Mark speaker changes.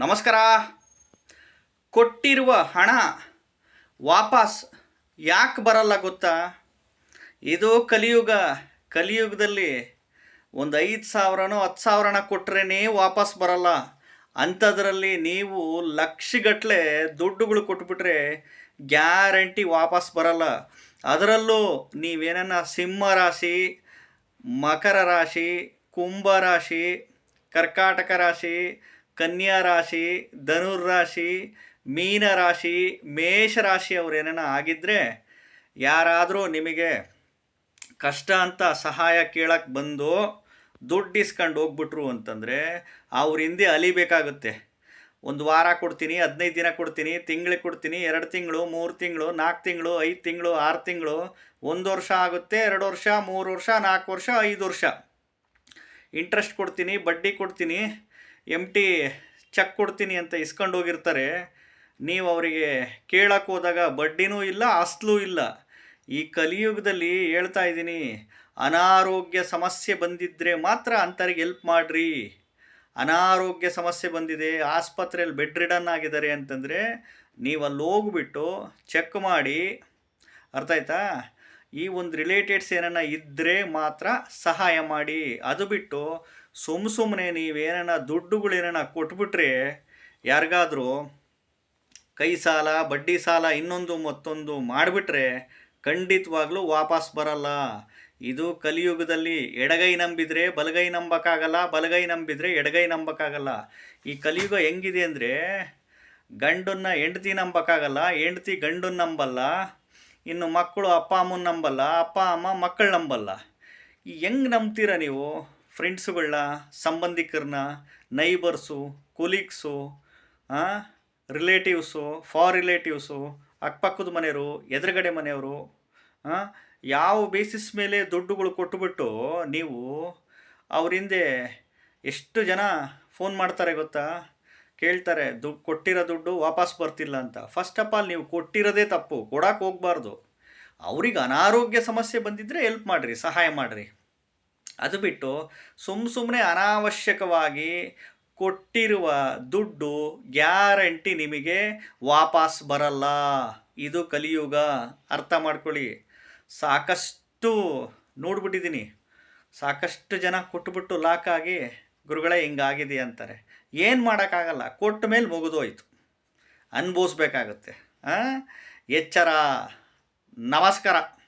Speaker 1: ನಮಸ್ಕಾರ. ಕೊಟ್ಟಿರುವ ಹಣ ವಾಪಸ್ ಯಾಕೆ ಬರಲ್ಲ ಗೊತ್ತಾ? ಇದು ಕಲಿಯುಗ. ಕಲಿಯುಗದಲ್ಲಿ ಒಂದು ಐದು ಸಾವಿರನೋ ಹತ್ತು ಸಾವಿರನ ಕೊಟ್ರೇ ವಾಪಸ್ ಬರಲ್ಲ. ಅಂಥದ್ರಲ್ಲಿ ನೀವು ಲಕ್ಷಗಟ್ಟಲೆ ದುಡ್ಡುಗಳು ಕೊಟ್ಬಿಟ್ರೆ ಗ್ಯಾರಂಟಿ ವಾಪಸ್ ಬರಲ್ಲ. ಅದರಲ್ಲೂ ನೀವೇನನ್ನ ಸಿಂಹ ರಾಶಿ, ಮಕರ ರಾಶಿ, ಕುಂಭ ರಾಶಿ, ಕರ್ಕಾಟಕ ರಾಶಿ ಕನ್ಯಾ ರಾಶಿ, ಧನುರ್ ರಾಶಿ, ಮೀನ ರಾಶಿ, ಮೇಷ ರಾಶಿ ಅವ್ರು ಏನಾನ ಆಗಿದ್ದರೆ ಯಾರಾದರೂ ನಿಮಗೆ ಕಷ್ಟ ಅಂತ ಸಹಾಯ ಕೇಳಕ್ಕೆ ಬಂದು ದುಡ್ಡು ಇಸ್ಕೊಂಡು ಹೋಗ್ಬಿಟ್ರು ಅಂತಂದರೆ ಅವ್ರ ಹಿಂದೆ ಅಲಿಬೇಕಾಗುತ್ತೆ. ಒಂದು ವಾರ ಕೊಡ್ತೀನಿ, ಹದಿನೈದು ದಿನ ಕೊಡ್ತೀನಿ ತಿಂಗಳಿಗೆ ಕೊಡ್ತೀನಿ, ಎರಡು ತಿಂಗಳು, ಮೂರು ತಿಂಗಳು ನಾಲ್ಕು ತಿಂಗಳು, ಐದು ತಿಂಗಳು, ಆರು ತಿಂಗಳು, ಒಂದು ವರ್ಷ ಆಗುತ್ತೆ, ಎರಡು ವರ್ಷ, ಮೂರು ವರ್ಷ ನಾಲ್ಕು ವರ್ಷ, ಐದು ವರ್ಷ. ಇಂಟ್ರೆಸ್ಟ್ ಕೊಡ್ತೀನಿ, ಬಡ್ಡಿ ಕೊಡ್ತೀನಿ ಎಂ ಟಿ ಚೆಕ್ ಕೊಡ್ತೀನಿ ಅಂತ ಇಸ್ಕೊಂಡು ಹೋಗಿರ್ತಾರೆ. ನೀವು ಅವರಿಗೆ ಕೇಳಕ್ಕೆ ಹೋದಾಗ ಬಡ್ಡಿನೂ ಇಲ್ಲ, ಅಸ್ಲೂ ಇಲ್ಲ. ಈ ಕಲಿಯುಗದಲ್ಲಿ ಹೇಳ್ತಾ ಇದ್ದೀನಿ, ಅನಾರೋಗ್ಯ ಸಮಸ್ಯೆ ಬಂದಿದ್ದರೆ ಮಾತ್ರ ಅಂಥವ್ರಿಗೆ ಎಲ್ಪ್ ಮಾಡಿರಿ. ಅನಾರೋಗ್ಯ ಸಮಸ್ಯೆ ಬಂದಿದೆ, ಆಸ್ಪತ್ರೆಯಲ್ಲಿ ಬೆಡ್ ರಿಡನ್ ಆಗಿದ್ದಾರೆ ಅಂತಂದರೆ ನೀವು ಅಲ್ಲಿ ಹೋಗ್ಬಿಟ್ಟು ಚೆಕ್ ಮಾಡಿ, ಅರ್ಥ ಆಯ್ತಾ? ಈ ಒಂದು ರಿಲೇಟೆಡ್ಸ್ ಏನನ್ನ ಇದ್ದರೆ ಮಾತ್ರ ಸಹಾಯ ಮಾಡಿ. ಅದು ಬಿಟ್ಟು ಸುಮ್ಮ ಸುಮ್ಮನೆ ನೀವೇನ ದುಡ್ಡುಗಳೇನ ಕೊಟ್ಬಿಟ್ರೆ ಯಾರಿಗಾದರೂ ಕೈ ಸಾಲ, ಬಡ್ಡಿ ಸಾಲ ಇನ್ನೊಂದು ಮತ್ತೊಂದು ಮಾಡಿಬಿಟ್ರೆ ಖಂಡಿತವಾಗ್ಲೂ ವಾಪಸ್ ಬರಲ್ಲ. ಇದು ಕಲಿಯುಗದಲ್ಲಿ ಎಡಗೈ ನಂಬಿದರೆ ಬಲಗೈ ನಂಬಕ್ಕಾಗಲ್ಲ, ಬಲಗೈ ನಂಬಿದರೆ ಎಡಗೈ ನಂಬಕ್ಕಾಗಲ್ಲ. ಈ ಕಲಿಯುಗ ಹೆಂಗಿದೆ ಅಂದರೆ ಗಂಡನ್ನ ಹೆಂಡತಿ ನಂಬಕ್ಕಾಗಲ್ಲ, ಹೆಂಡತಿ ಗಂಡನ್ನ ನಂಬಲ್ಲ, ಇನ್ನು ಮಕ್ಕಳು ಅಪ್ಪ ಅಮ್ಮನ ನಂಬಲ್ಲ, ಅಪ್ಪ ಅಮ್ಮ ಮಕ್ಕಳು ನಂಬಲ್ಲ. ಈ ಹೆಂಗೆ ನಂಬ್ತೀರ ನೀವು? ಫ್ರೆಂಡ್ಸುಗಳನ್ನ ಸಂಬಂಧಿಕರನ್ನ neighbours colleagues relatives for relatives ಅಕ್ಕಪಕ್ಕದ ಮನೆಯವರು, ಎದುರುಗಡೆ ಮನೆಯವರು ಯಾವ ಬೇಸಿಸ್ ಮೇಲೆ ದುಡ್ಡುಗಳು ಕೊಟ್ಟುಬಿಟ್ಟು ನೀವು ಅವರಿಂದೆ ಎಷ್ಟು ಜನ ಫೋನ್ ಮಾಡ್ತಾರೆ ಗೊತ್ತಾ? ಕೇಳ್ತಾರೆ ದುಡ್ಡು ಕೊಟ್ಟಿರೋ ದುಡ್ಡು ವಾಪಸ್ ಬರ್ತಿಲ್ಲ ಅಂತ. ಫಸ್ಟ್ ಆಫ್ ಆಲ್ ನೀವು ಕೊಟ್ಟಿರೋದೇ ತಪ್ಪು ಕೊಡೋಕೆ ಹೋಗ್ಬಾರ್ದು. ಅವ್ರಿಗೆ ಅನಾರೋಗ್ಯ ಸಮಸ್ಯೆ ಬಂದಿದ್ದರೆ ಹೆಲ್ಪ್ ಮಾಡಿರಿ, ಸಹಾಯ ಮಾಡಿರಿ. ಅದು ಬಿಟ್ಟು ಸುಮ್ಮ ಸುಮ್ಮನೆ ಅನಾವಶ್ಯಕವಾಗಿ ಕೊಟ್ಟಿರುವ ದುಡ್ಡು ಗ್ಯಾರಂಟಿ ನಿಮಗೆ ವಾಪಸ್ ಬರಲ್ಲ. ಇದು ಕಲಿಯುಗ. ಅರ್ಥ ಮಾಡ್ಕೊಳ್ಳಿ. ಸಾಕಷ್ಟು ನೋಡ್ಬಿಟ್ಟಿದ್ದೀನಿ. ಸಾಕಷ್ಟು ಜನ ಕೊಟ್ಬಿಟ್ಟು ಲಾಕ್ ಆಗಿ, ಗುರುಗಳೇ ಹಿಂಗಾಗಿದೆ ಅಂತಾರೆ. ಏನು ಮಾಡೋಕ್ಕಾಗಲ್ಲ. ಕೊಟ್ಟ ಮೇಲೆ ಮುಗಿದೋಯ್ತು. ಅನುಭವಿಸ್ಬೇಕಾಗುತ್ತೆ. ಎಚ್ಚರ. ನಮಸ್ಕಾರ.